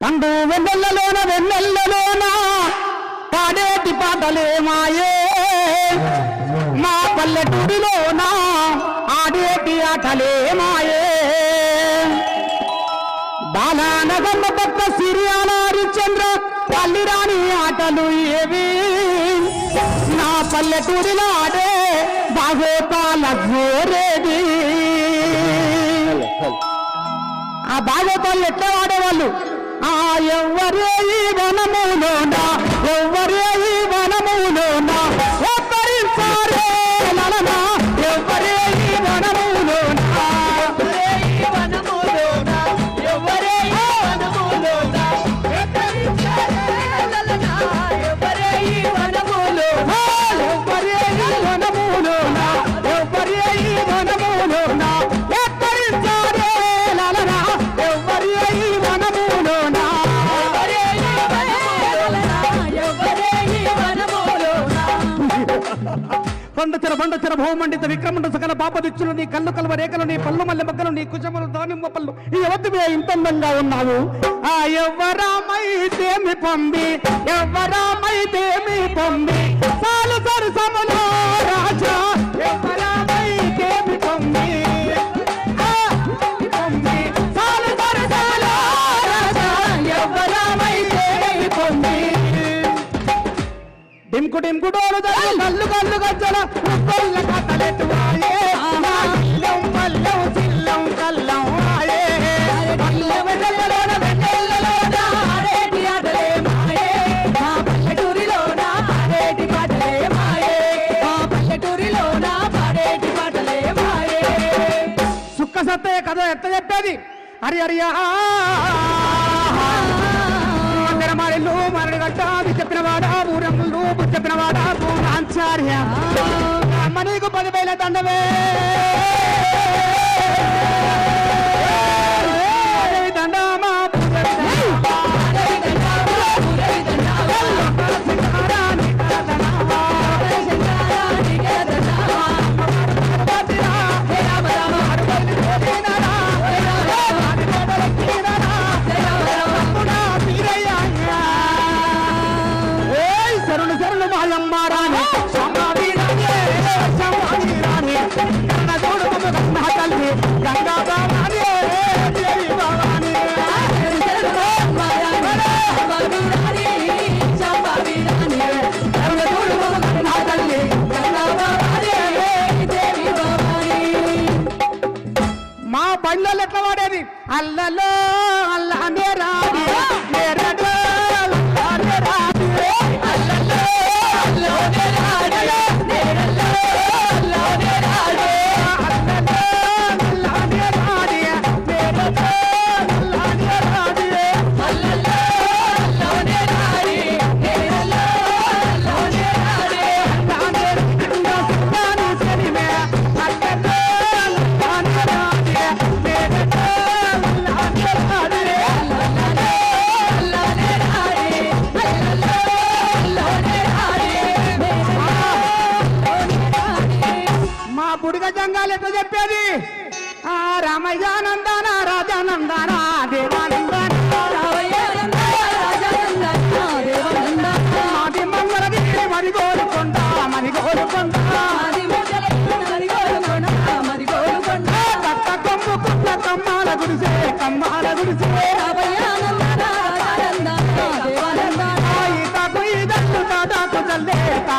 పండు వెన్నెలలోన వెన్నెలలోన పాడేటి పాటలే మాయే మా పల్లెటూరిలోన ఆడేటి ఆటలే మాయే బాలానగమ్మ పక్క సిరియాల హరిశ్చంద్ర పల్లిరాని ఆటలు ఏవి? నా పల్లెటూరిలో ఆడే బాగోతాల జోరేది. ఆ బాగోతాలు ఎట్లా ఆడేవాళ్ళు? ఆ ఎవ్వరే ఈ పండచర బండచర భూమండిత విక్రమండ సకల పాపదిచ్చులు నీ కళ్ళు కలవ రేఖలు నీ పళ్ళు మల్లె మొక్కలు నీ కుజములు దానిమ్మ పళ్ళు. ఈ ఎవరివే ఇంత అందంగా ఉన్నావు. ఆ ఎవ్వరామైతేమి పొంది ఎవ్వరామైతేమి పొంది డింకు డింకు డోలు కళ్ళు కళ్ళు గజ్జల ఉప్పల్ల కథలెట్టు వాయే పల్లెం పల్లెం చిల్లం కల్లం వాయే. పల్లె వెన్నెలలోన వెన్నెలలోన ఆడేటి ఆటలే మాయే. మా పల్లెటూరిలోన ఆడేటి పాటలే మాయే. మా పల్లెటూరిలోన పాడేటి పాటలే మాయే. సుక్క సత్తే కథ ఎత్త చెప్పేది. హరి హరియా చెప్పిన వాడా పూర్ణాచార్య అమ్మ నీకు పదివేల దండవే. తల్లి గంగా భవాని దేవి భవాని మా బండ్లలో ఎట్లా వాడేది అల్లలో అల్లానే రాడి నేరడు ఎట్లా చెప్పేది? ఆ రామయ్యానందాన రాజానందాన దేవానందాన మాది మంగళది మరి కోరుకుంటా మరి కోరుకుంటా కట్ట కొమ్ము కుట్ట కమ్మాల గుడిసే కమ్మాల గుడిసే. ఈతకు చల్లే ఆ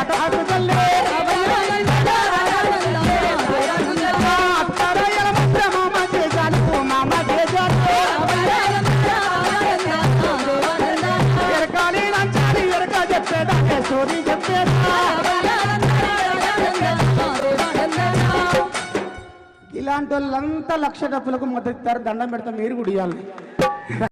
ఇలాంటి వాళ్ళంతా లక్ష డబ్బులకు మద్దతు ఇస్తారు దండం పెడతాం మీరు కూడా ఇవ్వాలి.